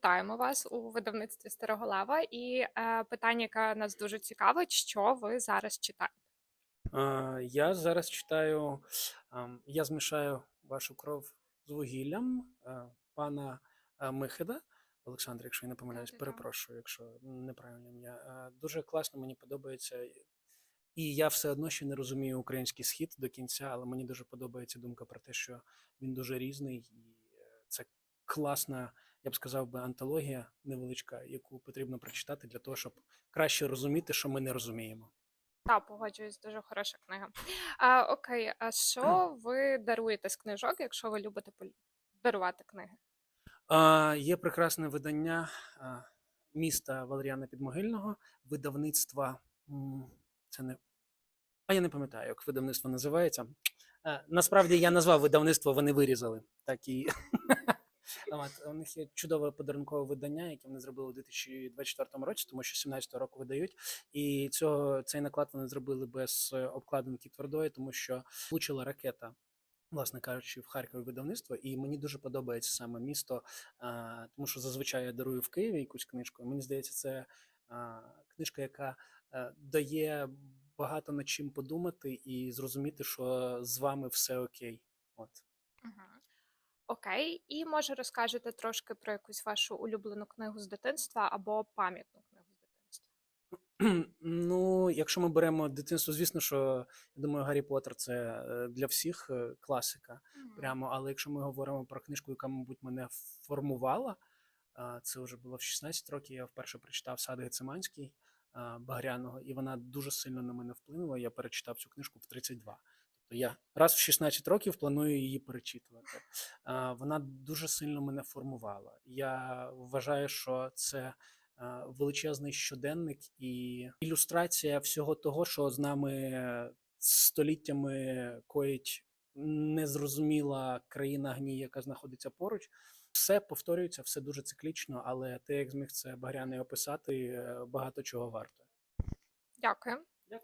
вітаємо вас у видавництві Староголава. І е, питання, яке нас дуже цікавить, що ви зараз читаєте? Е, Я зараз читаю, ем, я змішаю вашу кров з вугіллям е, пана е, Михида. Олександр, якщо я не помиляюсь, перепрошую, якщо неправильне ім'я. Е, Дуже класно, мені подобається. І я все одно ще не розумію український схід до кінця, але мені дуже подобається думка про те, що він дуже різний, і е, це класна, я б сказав би, антологія невеличка, яку потрібно прочитати для того, щоб краще розуміти, що ми не розуміємо. Та погоджуюсь, дуже хороша книга. А, окей, а що ви даруєте з книжок, якщо ви любите дарувати книги? А, Є прекрасне видання міста Валеріана Підмогильного, видавництва. Це не. А я не пам'ятаю, як видавництво називається. А, Насправді я назвав видавництво, вони вирізали. Так і у них є чудове подарункове видання, яке вони зробили у 2024 році, тому що 17-го року видають. І цього цей наклад вони зробили без е, обкладинки твердої, тому що влучила ракета, власне кажучи, в Харкові видавництво. І мені дуже подобається саме місто, тому що зазвичай я дарую в Києві якусь книжку. Мені здається, це книжка, яка е, дає багато над чим подумати і зрозуміти, що з вами все окей. От. Угу. Окей, і може розкажете трошки про якусь вашу улюблену книгу з дитинства або пам'ятну книгу з дитинства? Ну, якщо ми беремо дитинство, звісно, що я думаю, Гаррі Поттер це е, для всіх е, класика. Мгм. Прямо, але якщо ми говоримо про книжку, яка, мабуть, мене формувала, це вже було в 16 років. Я вперше прочитав Сад Гециманський Багряного, і вона дуже сильно на мене вплинула. Я перечитав цю книжку в 32. Тобто я раз в 16 років планую її перечитувати. Вона дуже сильно мене формувала. Я вважаю, що це величезний щоденник і ілюстрація всього того, що з нами століттями коїть незрозуміла країна гній, яка знаходиться поруч. Все повторюється, все дуже циклічно, але те, як зміг це Багряний описати, е, багато чого варто. Дякую.